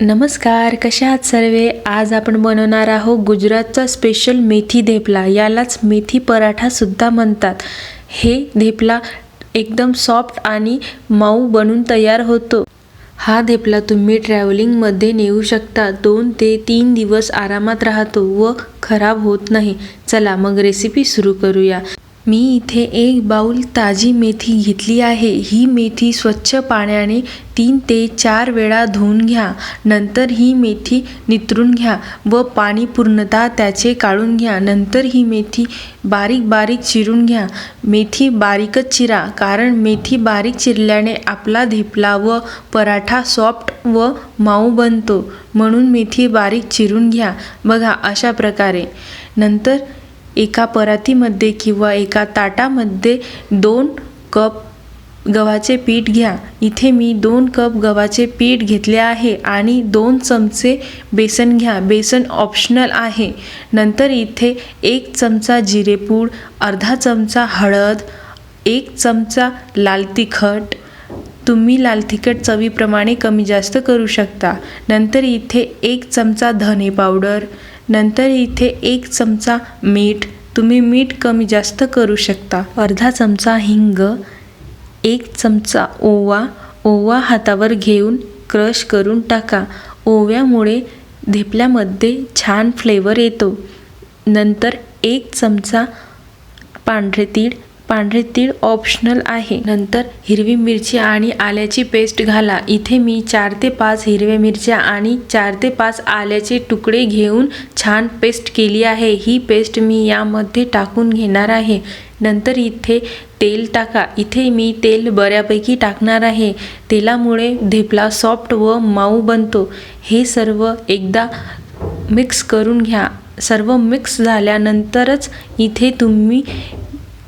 नमस्कार कशा आहात सर्वे? आज आपण बनवणार आहोत गुजरातचा स्पेशल मेथी धेपला. यालाच मेथी पराठासुद्धा म्हणतात. हे धेपला एकदम सॉफ्ट आणि मऊ बनून तयार होतो. हा धेपला तुम्ही ट्रॅव्हलिंगमध्ये नेऊ शकता. दोन ते तीन दिवस आरामात राहतो व खराब होत नाही. चला मग रेसिपी सुरू करूया. मी इथे एक बाऊल ताजी मेथी घेतली आहे. ही मेथी स्वच्छ पाण्याने तीन ते चार वेळा धुवून घ्या. नंतर ही मेथी नितरून घ्या व पाणी पूर्णतः त्याचे काढून घ्या. नंतर ही मेथी बारीक बारीक चिरून घ्या. मेथी बारीकच चिरा कारण मेथी बारीक चिरल्याने आपला धेपला व पराठा सॉफ्ट व माऊ बनतो. म्हणून मेथी बारीक चिरून घ्या. बघा अशा प्रकारे. नंतर एका परातीमध्ये किंवा एका ताटामध्ये दोन कप गव्हाचे पीठ घ्या. इथे मी दोन कप गव्हाचे पीठ घेतले आहे आणि दोन चमचे बेसन घ्या. बेसन ऑप्शनल आहे. नंतर इथे एक चमचा जिरेपूड अर्धा चमचा हळद एक चमचा लाल तिखट. तुम्ही लाल तिखट चवीप्रमाणे कमी जास्त करू शकता. नंतर इथे एक चमचा धने पावडर नंतर इथे एक चमचा मीठ तुम्ही मीठ कमी जास्त करू शकता. अर्धा चमचा हिंग एक चमचा ओवा ओवा हातावर घेऊन क्रश करून टाका. ओव्यामुळे धेपल्यामध्ये छान फ्लेवर येतो. नंतर एक चमचा पांढरे तीळ पांढरे तीळ ऑप्शनल आहे. नंतर हिरवी मिरची आणि आल्याची पेस्ट घाला. इथे मी चार ते पाच हिरव्या मिरच्या आणि चार ते पाच आल्याचे तुकडे घेऊन छान पेस्ट केली आहे. ही पेस्ट मी यामध्ये टाकून घेणार आहे. नंतर इथे तेल टाका. इथे मी तेल बऱ्यापैकी टाकणार आहे. तेलामुळे धेपला सॉफ्ट व मऊ बनतो. हे सर्व एकदा मिक्स करून घ्या. सर्व मिक्स झाल्यानंतरच इथे तुम्ही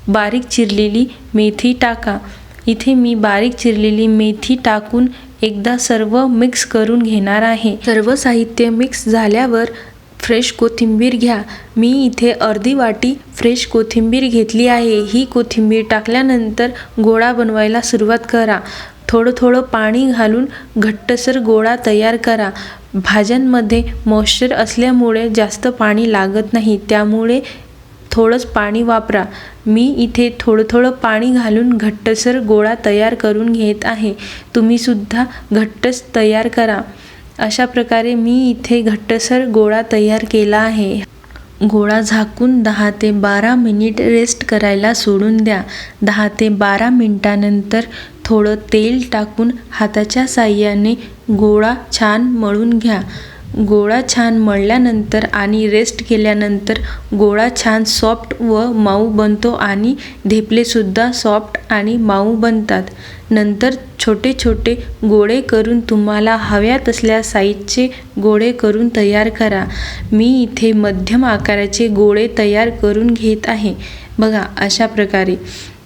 बारीक चिरलेली मेथी टाका. इथे मी बारीक चिरलेली मेथी टाकून एकदा सर्व मिक्स करून घेणार आहे. सर्व साहित्य मिक्स झाल्यावर फ्रेश कोथिंबीर घ्या. मी इथे अर्धी वाटी फ्रेश कोथिंबीर घेतली आहे. ही कोथिंबीर टाकल्यानंतर गोळा बनवायला सुरुवात करा. थोडं थोडं पाणी घालून घट्टसर गोळा तयार करा. भाज्यांमध्ये मॉइश्चर असल्यामुळे जास्त पाणी लागत नाही. त्यामुळे थोडंच पाणी वापरा. मी इथे थोडं थोडं पाणी घालून घट्टसर गोळा तयार करून घेत आहे. तुम्हीसुद्धा घट्टच तयार करा. अशा प्रकारे मी इथे घट्टसर गोळा तयार केला आहे. गोळा झाकून दहा ते बारा मिनिट रेस्ट करायला सोडून द्या. दहा ते बारा मिनटानंतर थोडं तेल टाकून हाताच्या साह्याने गोळा छान मळून घ्या. गोळा छान मळल्यानंतर आणि रेस्ट केल्यानंतर गोळा छान सॉफ्ट व मऊ बनतो आणि धेपलेसुद्धा सॉफ्ट आणि मऊ बनतात. नंतर छोटे छोटे गोळे करून तुम्हाला हव्या तसल्या साईजचे गोळे करून तयार करा. मी इथे मध्यम आकाराचे गोळे तयार करून घेत आहे. बघा अशा प्रकारे.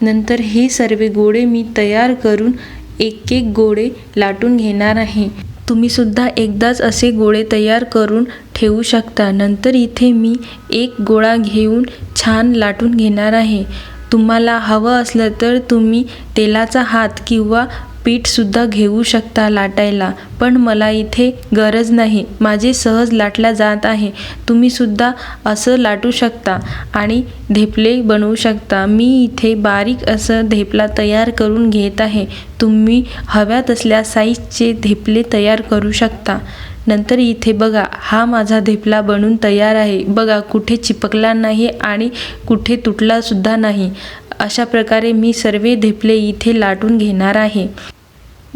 नंतर हे सर्व गोळे मी तयार करून एक एक गोळे लाटून घेणार आहे. तुम्हीसुद्धा एकदाच असे गोळे तयार करून ठेवू शकता. नंतर इथे मी एक गोळा घेऊन छान लाटून घेणार आहे. तुम्हाला हवं असलं तर तुम्ही तेलाचा हात किंवा पीठसुद्धा घेऊ शकता लाटायला पण मला इथे गरज नाही. माझे सहज लाटला जात आहे. तुम्हीसुद्धा असं लाटू शकता आणि धेपले बनवू शकता. मी इथे बारीक असं धेपला तयार करून घेत आहे. तुम्ही हव्या तसल्या साईजचे धेपले तयार करू शकता. नंतर इथे बघा हा माझा धेपला बनून तयार आहे. बघा कुठे चिपकला नाही आणि कुठे तुटलासुद्धा नाही. अशा प्रकारे मी सर्व धेपले इथे लाटून घेणार आहे.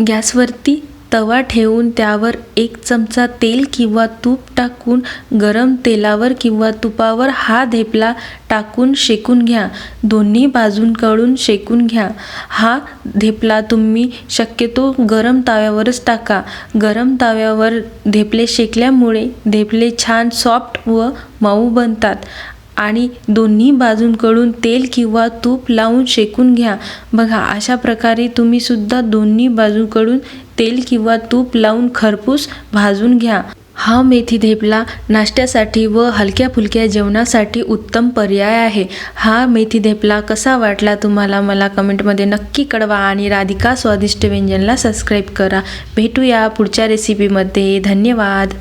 गॅसवरती तवा ठेवून त्यावर एक चमचा तेल किंवा तूप टाकून गरम तेलावर किंवा तुपावर हा धेपला टाकून शेकून घ्या. दोन्ही बाजूंकडून शेकून घ्या. हा धेपला तुम्ही शक्यतो गरम ताव्यावरच टाका. गरम ताव्यावर धेपले शेकल्यामुळे धेपले छान सॉफ्ट व मऊ बनतात. आणि दोन्ही बाजूंकडून तेल किंवा तूप लावून शेकून घ्या. बघा अशा प्रकारे तुम्हीसुद्धा दोन्ही बाजूकडून तेल किंवा तूप लावून खरपूस भाजून घ्या. हा मेथी धेपला नाश्त्यासाठी व हलक्या फुलक्या जेवणासाठी उत्तम पर्याय आहे. हा मेथी धेपला कसा वाटला तुम्हाला मला कमेंटमध्ये नक्की कळवा आणि राधिका स्वादिष्ट व्यंजनला सबस्क्राईब करा. भेटूया पुढच्या रेसिपीमध्ये धन्यवाद.